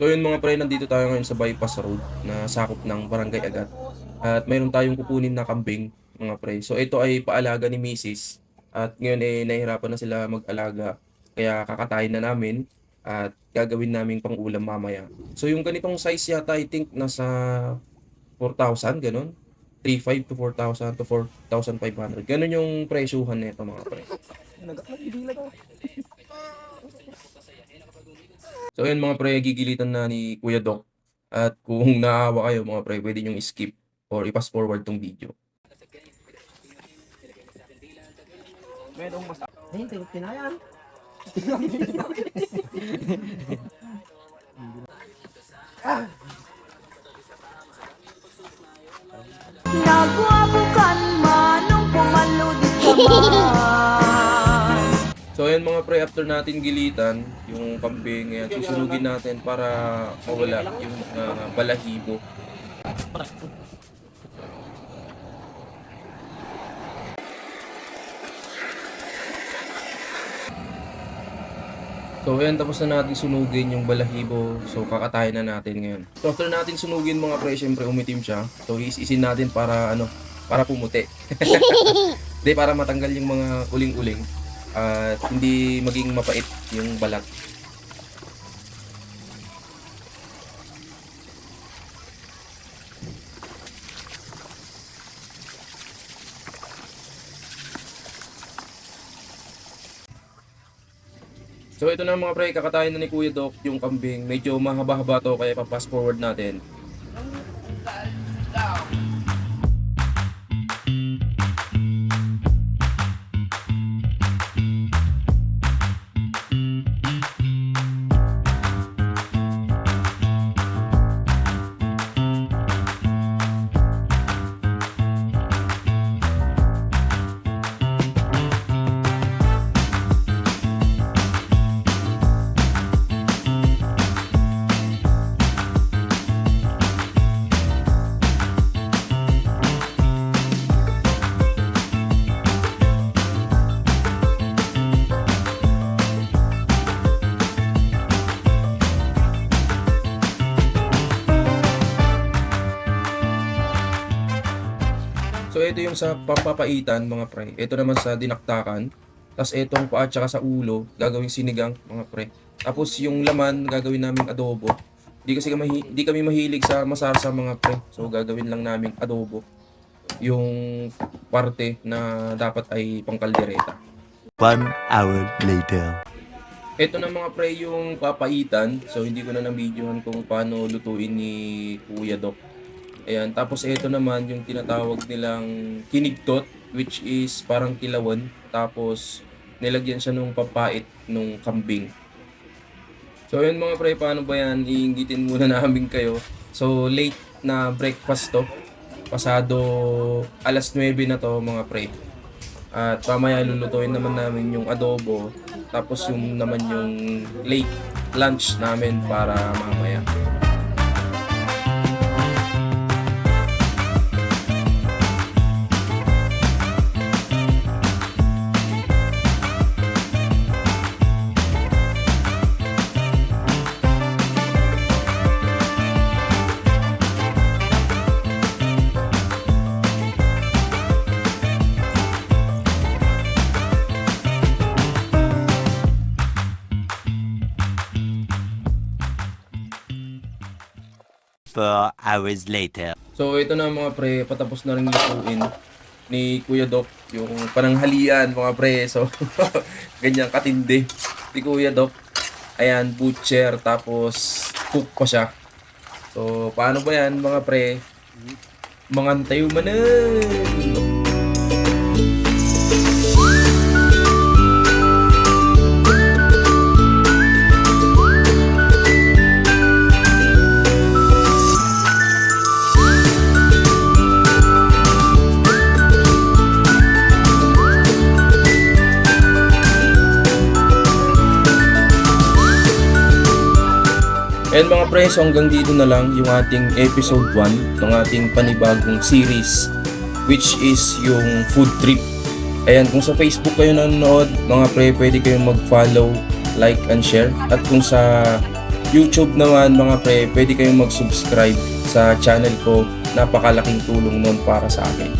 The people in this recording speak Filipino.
So yun mga pre, nandito tayo ngayon sa bypass road na sakop ng Barangay Agat. At mayroon tayong kukunin na kambing mga pre. So ito ay paalaga ni Mrs. At ngayon eh nahihirapan na sila mag-alaga. Kaya kakatayin na namin at gagawin namin pang ulam mamaya. So yung ganitong size yata I think nasa 4,000 ganun. 3,500 to 4,000 to 4,500. Ganun yung presyuhan nito mga pre. So ayun mga pre, gigilitan na ni Kuya Doc. At kung naawa kayo mga pre, pwede nyo skip or i-pass forward tong video. Merong mas... Ayun, tingin pinayan. Nagwabukan manong pumaludit ka man mga pre, after natin gilitan yung kambing, ayan, susunugin natin para mawala yung uh, balahibo. So ayan, tapos na natin sunugin yung balahibo. So kakatayin na natin ngayon. So after natin sunugin mga pre, syempre umitim siya. So isin natin para ano, para pumuti. Hindi, para matanggal yung mga uling-uling at hindi maging mapait yung balat. So ito na mga pre, kakatayin na ni Kuya Doc yung kambing. Medyo mahaba-haba to kaya pa-fast forward natin. So ito yung sa pampapaitan mga pre. Ito naman sa dinaktakan. Tapos itong paa tsaka sa ulo, gagawing sinigang mga pre. Tapos yung laman, gagawin namin adobo. Di kasi kami, di kami mahilig sa masarsa mga pre. So gagawin lang namin adobo. Yung parte na dapat ay pangkaldereta. One hour later. Ito na mga pre yung papaitan. So hindi ko na na-videohan kung paano lutuin ni Kuya Doc. Ayan, tapos ito naman yung tinatawag nilang kinigtot which is parang kilawan. Tapos nilagyan siya nung papait nung kambing. So yun mga pre, paano ba yan? Iingitin muna namin kayo. So late na breakfast to. Pasado alas 9 na to mga pre. At pamaya lulutuin naman namin yung adobo. Tapos yung naman yung late lunch namin para mamaya. Four hours later. So ito na mga pre, patapos na rin lutuin ni Kuya Doc yung pananghalian mga pre. So ganyan katindi ni Kuya Doc. Ayan, butcher tapos cook pa siya. So paano ba yan mga pre? Mga tayo manan! And mga pre, so hanggang dito na lang yung ating episode 1 ng ating panibagong series which is yung food trip. Ayan, kung sa Facebook kayo nanonood, mga pre, pwede kayong mag-follow, like, and share. At kung sa YouTube naman mga pre, pwede kayong mag-subscribe sa channel ko. Napakalaking tulong nun para sa akin.